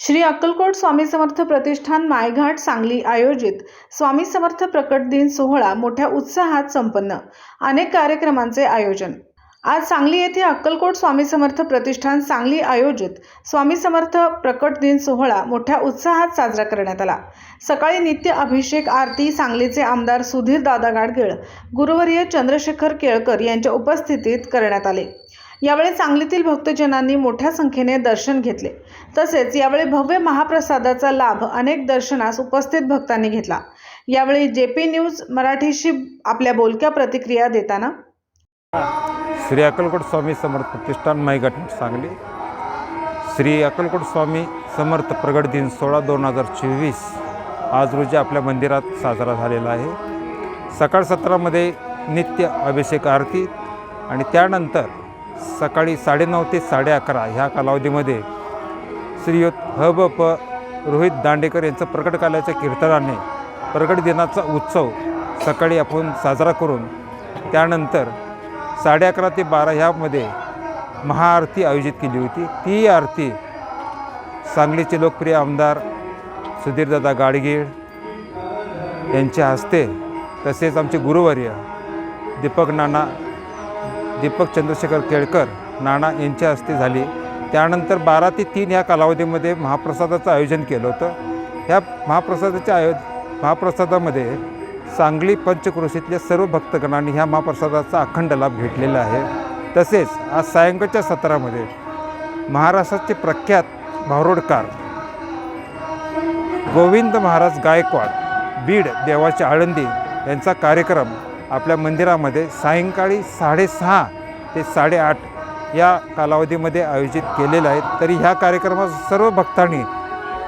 श्री अक्कलकोट स्वामी समर्थ प्रतिष्ठान मायघाट सांगली आयोजित स्वामी समर्थ प्रकट दिन सोहळा मोठ्या उत्साहात संपन्न. अनेक कार्यक्रमांचे आयोजन. आज सांगली येथे अक्कलकोट स्वामी समर्थ प्रतिष्ठान सांगली आयोजित स्वामी समर्थ प्रकट दिन सोहळा मोठ्या उत्साहात साजरा करण्यात आला. सकाळी नित्य अभिषेक आरती सांगलीचे आमदार सुधीर दादा गाडगीळ गुरुवर्य चंद्रशेखर केळकर यांच्या उपस्थितीत करण्यात आले. यावेळी सांगलीतील भक्तजनांनी मोठ्या संख्येने दर्शन घेतले. तसेच यावेळी भव्य महाप्रसादाचा लाभ अनेक दर्शनास उपस्थित भक्तांनी घेतला. यावेळी जे पी न्यूज मराठीशी आपल्या बोलक्या प्रतिक्रिया देताना श्री अक्कलकोट स्वामी समर्थ प्रतिष्ठान माईघाट सांगली. श्री अक्कलकोट स्वामी समर्थ प्रगट दिन सोळा दोन हजार चोवीस आज रोजी आपल्या मंदिरात साजरा झालेला आहे. सकाळ सत्रामध्ये नित्य अभिषेक आरती आणि त्यानंतर सकाळी साडेनऊ ते साडे अकरा ह्या कालावधीमध्ये श्रीयुत ह ब प रोहित दांडेकर यांचं प्रकट काल्याच्या कीर्तनाने प्रकट दिनाचा उत्सव सकाळी आपण साजरा करून त्यानंतर साडे अकरा ते बारा ह्यामध्ये महाआरती आयोजित केली होती. ती आरती सांगलीचे लोकप्रिय आमदार सुधीरदादा गाडगीळ यांच्या हस्ते तसेच आमचे गुरुवर्य दीपक नाना दीपक चंद्रशेखर केळकर नाना यांच्या हस्ते झाली. त्यानंतर बारा ते तीन या कालावधीमध्ये महाप्रसादाचं आयोजन केलं होतं. ह्या महाप्रसादाच्या आयो महाप्रसादामध्ये सांगली पंचक्रोशीतल्या सर्व भक्तगणांनी ह्या महाप्रसादाचा अखंड लाभ घेतलेला आहे. तसेच आज सायंकाळच्या सत्रामध्ये महाराष्ट्राचे प्रख्यात भावरोडकार गोविंद महाराज गायकवाड बीड देवाचे आळंदी यांचा कार्यक्रम आपल्या मंदिरामध्ये सायंकाळी साडेसहा ते साडेआठ या कालावधीमध्ये आयोजित केलेलं आहे तरी ह्या कार्यक्रमात सर्व भक्तांनी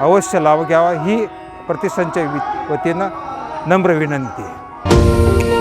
अवश्य लाभ घ्यावा. ही प्रतिष्ठानच्या वतीनं नम्र विनंती आहे.